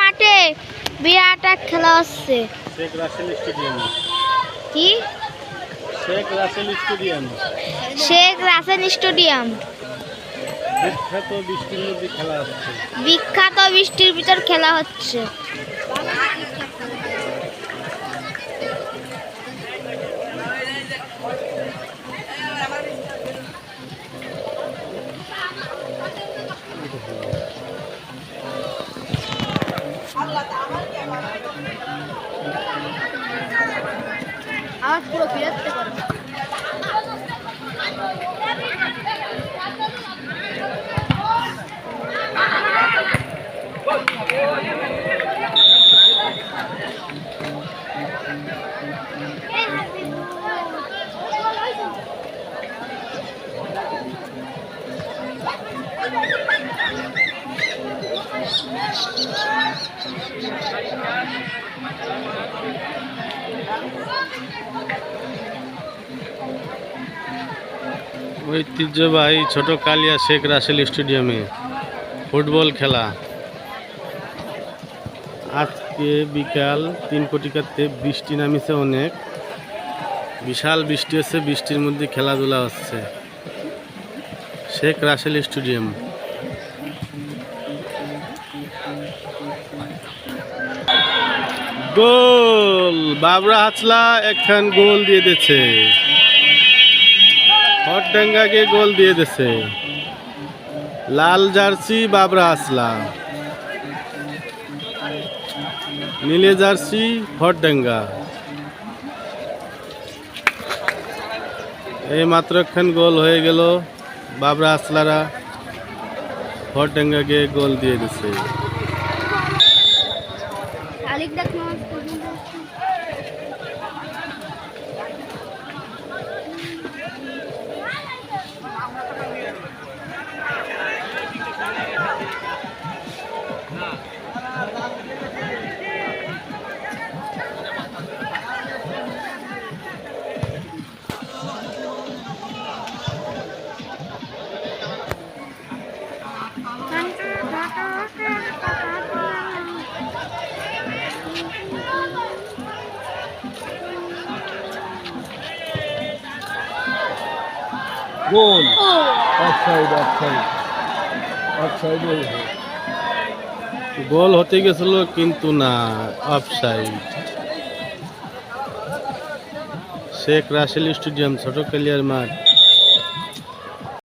মাঠে বিরাট এক খেলা হচ্ছে। শেখ রাসেল স্টেডিয়াম। কি? শেখ রাসেল স্টেডিয়াম। শেখ রাসেল স্টেডিয়াম। বিখ্যাত বৃষ্টির মধ্যে খেলা হচ্ছে। বিখ্যাত বৃষ্টির ভিতর খেলা হচ্ছে। আওয়াজ পুরো ফিরাতে পারো ঐতিহ্যবাহী ছোট কালিয়া শেখ রাসেল স্টেডিয়ামে ফুটবল খেলা। আজকে বিকাল তিন কোটিকাতে বৃষ্টি নামিছে অনেক। বিশাল বৃষ্টি হচ্ছে, বৃষ্টির মধ্যে খেলাধুলা হচ্ছে। শেখ রাসেল স্টেডিয়াম। গোল। বাবরা হাসলা একখান গোল দিয়ে দিয়েছে। হটডাঙ্গাকে গোল দিয়ে দিয়েছে। লাল জার্সি, বাবরা আসলা নীলে জার্সি হটডাঙ্গা এই মাত্র একখান গোল হয়ে গেল। বাবরা আসলারা হটডাঙ্গাকে গোল দিয়ে দিছে আলিক দেখ নামাজ goal. Offside offside offside goal হতে গেছিল, কিন্তু না অফসাইড শেখ রাসেল স্টেডিয়াম, ছোট কালিয়ার মাঠ।